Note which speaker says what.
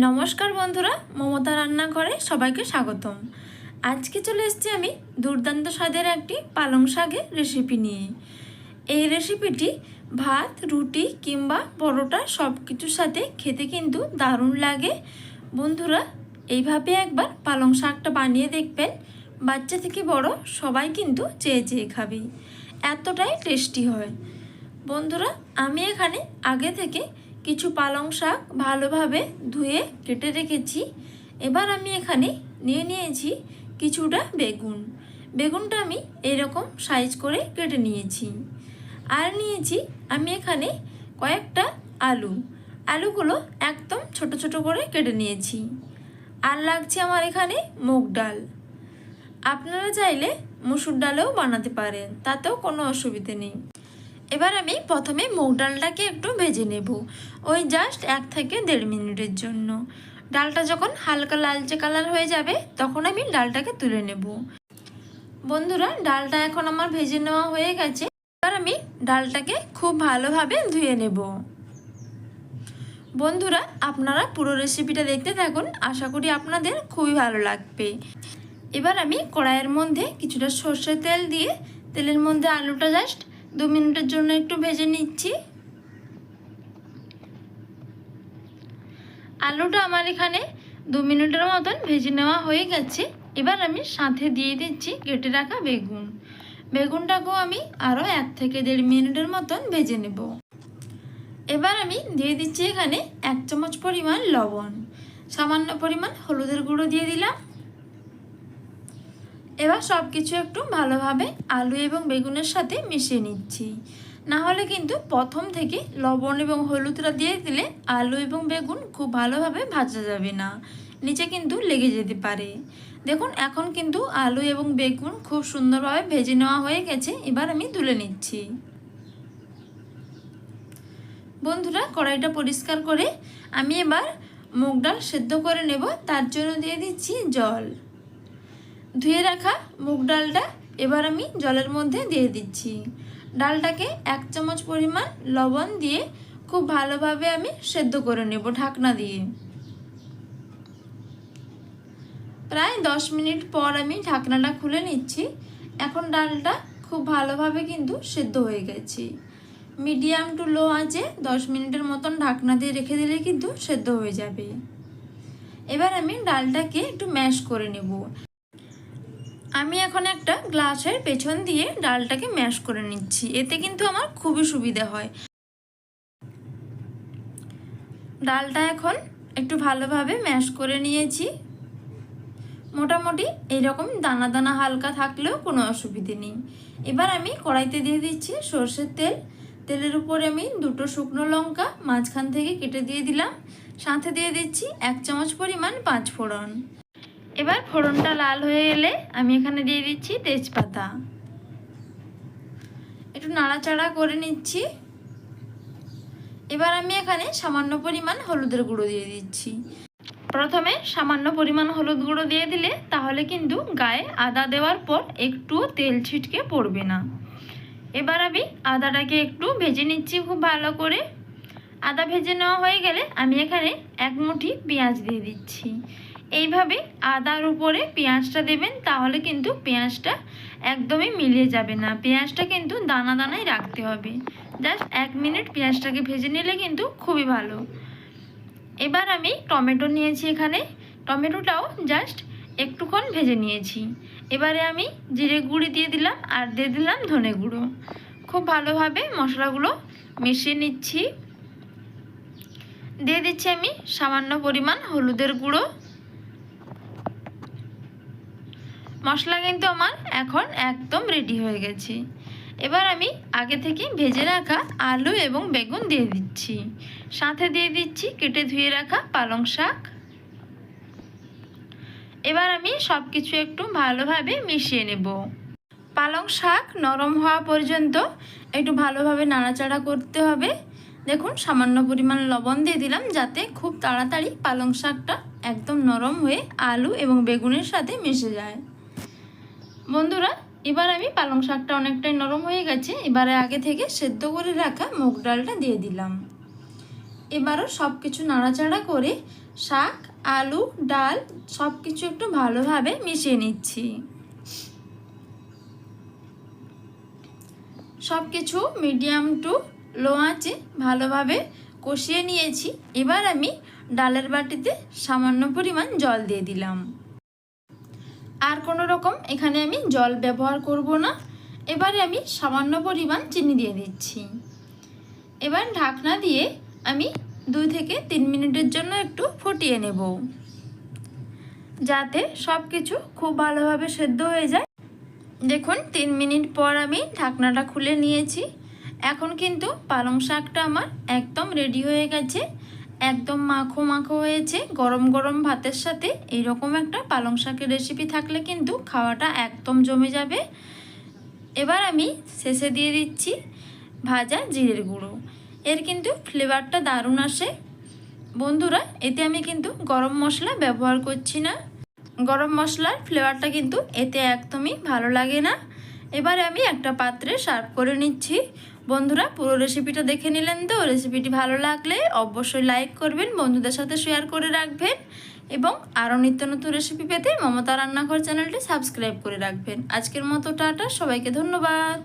Speaker 1: নমস্কার বন্ধুরা, মমতা রান্নাঘরে সবাইকে স্বাগতম। আজকে চলে এসেছি আমি দুর্দান্ত স্বাদের একটি পালং শাকের রেসিপি নিয়ে। এই রেসিপিটি ভাত, রুটি কিংবা পরোটা সব কিছুর সাথে খেতে কিন্তু দারুণ লাগে। বন্ধুরা, এইভাবে একবার পালং শাকটা বানিয়ে দেখবেন, বাচ্চা থেকে বড় সবাই কিন্তু চেয়ে চেয়ে খাবে। এতটাই টেস্টি হয়। বন্ধুরা, আমি এখানে আগে থেকে কিছু পালং শাক ভালোভাবে ধুয়ে কেটে রেখেছি। এবার আমি এখানে নিয়ে নিয়েছি কিছুটা বেগুন। বেগুনটা আমি এরকম সাইজ করে কেটে নিয়েছি। আর নিয়েছি আমি এখানে কয়েকটা আলু। আলুগুলো একদম ছোট ছোট করে কেটে নিয়েছি। আর লাগছে আমার এখানে মুগ ডাল। আপনারা চাইলে মুসুর ডালেও বানাতে পারেন, তাতেও কোনো অসুবিধে নেই। এবার আমি প্রথমে মুগ ডালটাকে একটু ভেজে নেব। ওই জাস্ট এক থেকে দেড় মিনিটের জন্য। ডালটা যখন হালকা লালচে কালার হয়ে যাবে, তখন আমি ডালটাকে তুলে নেব। বন্ধুরা, ডালটা এখন আমার ভেজে নেওয়া হয়ে গেছে। এবার আমি ডালটাকে খুব ভালোভাবে ধুয়ে নেব। বন্ধুরা, আপনারা পুরো রেসিপিটা দেখতে থাকুন। আশা করি আপনাদের খুবই ভালো লাগবে। এবার আমি কড়াইয়ের মধ্যে কিছুটা সর্ষের তেল দিয়ে, তেলের মধ্যে আলুটা জাস্ট দু মিনিটের জন্য একটু ভেজে নিচ্ছি। আলুটা আমার এখানে দু মিনিটের মতন ভেজে নেওয়া হয়ে গেছে। এবার আমি সাথে দিয়ে দিচ্ছি কেটে রাখা বেগুন। বেগুনটাকেও আমি আরও এক থেকে দেড় মিনিটের মতন ভেজে নেব। এবার আমি দিয়ে দিচ্ছি এখানে এক চামচ পরিমাণ লবণ। সামান্য পরিমাণ হলুদের গুঁড়ো দিয়ে দিলাম। এবার সব কিছু একটু ভালোভাবে আলু এবং বেগুনের সাথে মিশিয়ে নিচ্ছি। না হলে কিন্তু প্রথম থেকে লবণ এবং হলুদটা দিয়ে দিলে আলু এবং বেগুন খুব ভালোভাবে ভাজা যাবে না। নিচে কিন্তু লেগে যেতে পারে। দেখুন, এখন কিন্তু আলু এবং বেগুন খুব সুন্দরভাবে ভেজে নেওয়া হয়ে গেছে। এবার আমি তুলে নিচ্ছি। বন্ধুরা, কড়াইটা পরিষ্কার করে আমি এবার মুগ ডাল সেদ্ধ করে নেব। তার জন্য দিয়ে দিচ্ছি জল। ধুয়ে রাখা মুগ ডালটা এবার আমি জলের মধ্যে দিয়ে দিচ্ছি। ডালটাকে এক চামচ পরিমাণ লবণ দিয়ে খুব ভালোভাবে আমি সেদ্ধ করে নেব ঢাকনা দিয়ে। প্রায় দশ মিনিট পর আমি ঢাকনাটা খুলে নিচ্ছি। এখন ডালটা খুব ভালোভাবে কিন্তু সেদ্ধ হয়ে গেছে। মিডিয়াম টু লো আছে দশ মিনিটের মতন ঢাকনা দিয়ে রেখে দিলে কিন্তু সেদ্ধ হয়ে যাবে। এবার আমি ডালটাকে একটু ম্যাশ করে নেব। আমি এখন একটা গ্লাসের পেছন দিয়ে ডালটাকে ম্যাশ করে নিচ্ছি। এতে কিন্তু আমার খুবই সুবিধা হয়। ডালটা এখন একটু ভালোভাবে ম্যাশ করে নিয়েছি। মোটামুটি এইরকম দানা দানা হালকা থাকলেও কোনো অসুবিধে নেই। এবার আমি কড়াইতে দিয়ে দিচ্ছি সর্ষের তেল। তেলের উপরে আমি দুটো শুকনো লঙ্কা মাঝখান থেকে কেটে দিয়ে দিলাম। সাথে দিয়ে দিচ্ছি এক চামচ পরিমাণ পাঁচ ফোড়ন এবার ফোড়নটা লাল হয়ে গেলে আমি এখানে দিয়ে দিচ্ছি তেজপাতা। একটু নাড়াচাড়া করে নিচ্ছি। এবার আমি এখানে সামান্য পরিমাণ হলুদের গুঁড়ো দিয়ে দিচ্ছি। প্রথমে সামান্য পরিমাণ হলুদ গুঁড়ো দিয়ে দিলে তাহলে কিন্তু গায়ে আদা দেওয়ার পর একটুও তেল ছিটকে পড়বে না। এবার আমি আদাটাকে একটু ভেজে নিচ্ছি খুব ভালো করে। আদা ভেজে নেওয়া হয়ে গেলে আমি এখানে এক মুঠি পেঁয়াজ দিয়ে দিচ্ছি। এইভাবে আদার উপরে পেঁয়াজটা দেবেন, তাহলে কিন্তু পেঁয়াজটা একদমই মিলিয়ে যাবে না। পেঁয়াজটা কিন্তু দানা দানাই রাখতে হবে। জাস্ট এক মিনিট পেঁয়াজটাকে ভেজে নিলে কিন্তু খুবই ভালো। এবার আমি টমেটো নিয়েছি এখানে। টমেটোটাও জাস্ট একটুক্ষণ ভেজে নিয়েছি। এবারে আমি জিরে গুঁড়ি দিয়ে দিলাম আর দিয়ে দিলাম ধনে গুঁড়ো। খুব ভালোভাবে মশলাগুলো মিশিয়ে নিচ্ছি। দিয়ে দিচ্ছি আমি সামান্য পরিমাণ হলুদের গুঁড়ো। মশলা কিন্তু আমার এখন একদম রেডি হয়ে গেছে। এবার আমি আগে থেকে ভেজে রাখা আলু এবং বেগুন দিয়ে দিচ্ছি। সাথে দিয়ে দিচ্ছি কেটে ধুয়ে রাখা পালং শাক। এবার আমি সব কিছু একটু ভালোভাবে মিশিয়ে নেব। পালং শাক নরম হওয়া পর্যন্ত একটু ভালোভাবে নাড়াচাড়া করতে হবে। দেখুন, সামান্য পরিমাণ লবণ দিয়ে দিলাম যাতে খুব তাড়াতাড়ি পালং শাকটা একদম নরম হয়ে আলু এবং বেগুনের সাথে মিশে যায়। বন্ধুরা, এবার আমি পালং শাকটা অনেকটাই নরম হয়ে গেছে। এবারে আগে থেকে সেদ্ধ করে রাখা মুগ ডালটা দিয়ে দিলাম। এবারও সব কিছু নাড়াচাড়া করে শাক, আলু, ডাল সব কিছু একটু ভালোভাবে মিশিয়ে নিচ্ছি। সব কিছু মিডিয়াম টু লো আঁচে ভালোভাবে কষিয়ে নিয়েছি। এবার আমি ডালের বাটিতে সামান্য পরিমাণ জল দিয়ে দিলাম। আর কোনো রকম এখানে আমি জল ব্যবহার করব না। এবারে আমি সামান্য পরিমাণ চিনি দিয়ে দিচ্ছি। এবার ঢাকনা দিয়ে আমি দুই থেকে তিন মিনিটের জন্য একটু ফুটিয়ে নেব। যাতে সব কিছু খুব ভালোভাবে সেদ্ধ হয়ে যায়। দেখুন, তিন মিনিট পর আমি ঢাকনাটা খুলে নিয়েছি। এখন কিন্তু পালং শাকটা আমার একদম রেডি হয়ে গেছে। একদম মাখো মাখো হয়েছে, গরম গরম ভাতের সাথে। এইরকম একটা পালং শাকের রেসিপি থাকলে কিন্তু খাওয়াটা একদম জমে যাবে। এবার আমি শেষে দিয়ে দিচ্ছি ভাজা জিরের গুঁড়ো। এর কিন্তু ফ্লেভারটা দারুণ আসে। বন্ধুরা, এতে আমি কিন্তু গরম মশলা ব্যবহার করছি না। গরম মশলার ফ্লেভারটা কিন্তু এতে একদমই ভালো লাগে না। এবারে আমি একটা পাত্রে সার্ভ করে নিচ্ছি। বন্ধুরা, পুরো রেসিপিটা দেখে নিলেন তো? রেসিপিটি ভালো লাগলে অবশ্যই লাইক করবেন, বন্ধুদের সাথে শেয়ার করে রাখবেন এবং আরও নিত্য নতুন রেসিপি পেতে মমতা রান্নাঘর চ্যানেলটি সাবস্ক্রাইব করে রাখবেন। আজকের মতো টাটা, সবাইকে ধন্যবাদ।